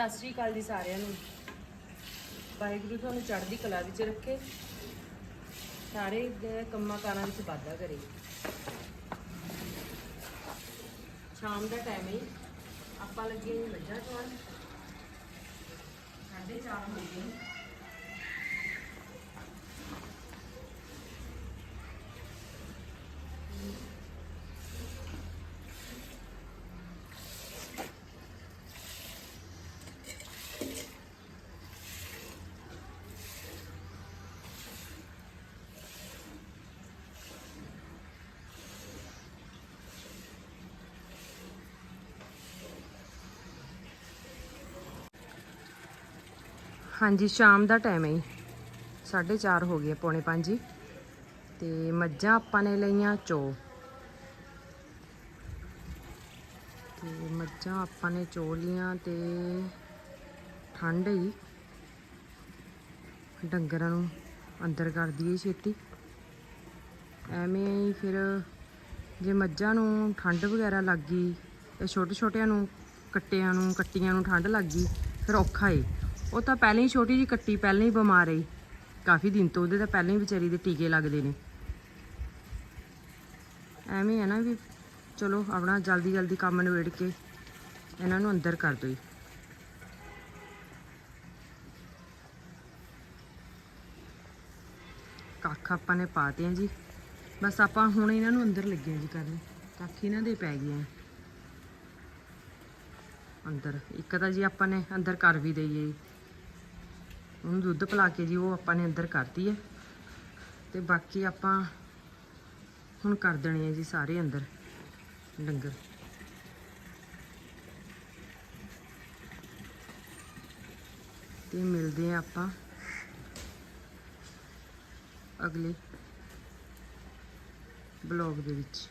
ਸਤਿ ਸ੍ਰੀ ਅਕਾਲ ਜੀ ਸਾਰਿਆਂ ਨੂੰ। ਵਾਹਿਗੁਰੂ ਤੁਹਾਨੂੰ ਚੜ੍ਹਦੀ ਕਲਾ ਵਿੱਚ ਰੱਖੇ। ਸਾਰੇ ਕੰਮਾਂ ਕਾਰਾਂ ਵਿੱਚ ਵਾਧਾ ਕਰੇ। ਸ਼ਾਮ ਦਾ ਟਾਈਮ ਹੈ ਆਪਾਂ ਲੱਗੇ ਹਾਂ ਮੱਝਾਂ ਚੋਣ ਸਾਢੇ ਚਾਰ ਹੋ ਗਏ ਨੇ। ਹਾਂਜੀ, ਸ਼ਾਮ ਦਾ ਟਾਈਮ ਹੈ 4:30 ਹੋ ਗਏ ਪੌਣੇ 5 ਤੇ ਮੱਝਾਂ ਆਪਾਂ ਨੇ ਲਈਆਂ ਚੋ। ਤੇ ਮੱਝਾਂ ਆਪਾਂ ਨੇ ਚੋ ਲੀਆਂ ਤੇ ਠੰਡ ਹੀ ਡੰਗਰਾਂ ਨੂੰ ਅੰਦਰ ਕਰ ਦਈਏ ਛੇਤੀ। ਐਵੇਂ ਹੀ ਫਿਰ ਜੇ ਮੱਝਾਂ ਨੂੰ ਠੰਡ ਵਗੈਰਾ ਲੱਗ ਗਈ ਤੇ ਛੋਟੇ ਛੋਟਿਆਂ ਨੂੰ, ਕੱਟਿਆਂ ਨੂੰ, ਕੱਟੀਆਂ ਨੂੰ ਠੰਡ ਲੱਗ ਗਈ, ਫਿਰ ਔਖਾ ਏ। ਉਹ ਤਾਂ ਪਹਿਲਾਂ ਹੀ ਛੋਟੀ ਜੀ ਕੱਟੀ, ਪਹਿਲਾਂ ਹੀ ਬਿਮਾਰ ਏ ਕਾਫੀ ਦਿਨ ਤੋਂ ਉਹਦੇ ਤਾਂ ਪਹਿਲਾਂ ਹੀ ਵਿਚਾਰੀ ਦੇ ਟੀਕੇ ਲੱਗਦੇ ਨੇ। ਐਵੇਂ ਹੈ ਨਾ ਵੀ ਚਲੋ ਆਪਣਾ ਜਲਦੀ ਜਲਦੀ ਕੰਮ ਨਿਬੇੜ ਕੇ ਇਹਨਾਂ ਨੂੰ ਅੰਦਰ ਕਰ ਦਿਓ ਕੱਖ ਆਪਾਂ ਨੇ ਪਾਤੇ ਆ ਜੀ। ਬਸ ਆਪਾਂ ਹੁਣ ਇਹਨਾਂ ਨੂੰ ਅੰਦਰ ਲੱਗੇ ਆ ਜੀ ਕਰਨ। ਕੱਖ ਇਹਨਾਂ ਦੇ ਪੈ ਗਏ ਅੰਦਰ। ਇੱਕ ਤਾਂ ਜੀ ਆਪਾਂ ਨੇ ਅੰਦਰ ਕਰ ਵੀ ਦਈਏ ਜੀ। ਉਹਨੂੰ ਦੁੱਧ ਪਿਲਾ ਕੇ ਜੀ, ਉਹ ਆਪਾਂ ਨੇ ਅੰਦਰ ਕਰਤੀ ਹੈ। ਤੇ ਬਾਕੀ ਆਪਾਂ ਹੁਣ ਕਰ ਦੇਣੇ ਆ ਜੀ ਸਾਰੇ ਅੰਦਰ ਡੰਗਰ। ਤੇ ਮਿਲਦੇ ਆ ਆਪਾਂ ਅਗਲੇ ਬਲੌਗ ਦੇ ਵਿੱਚ।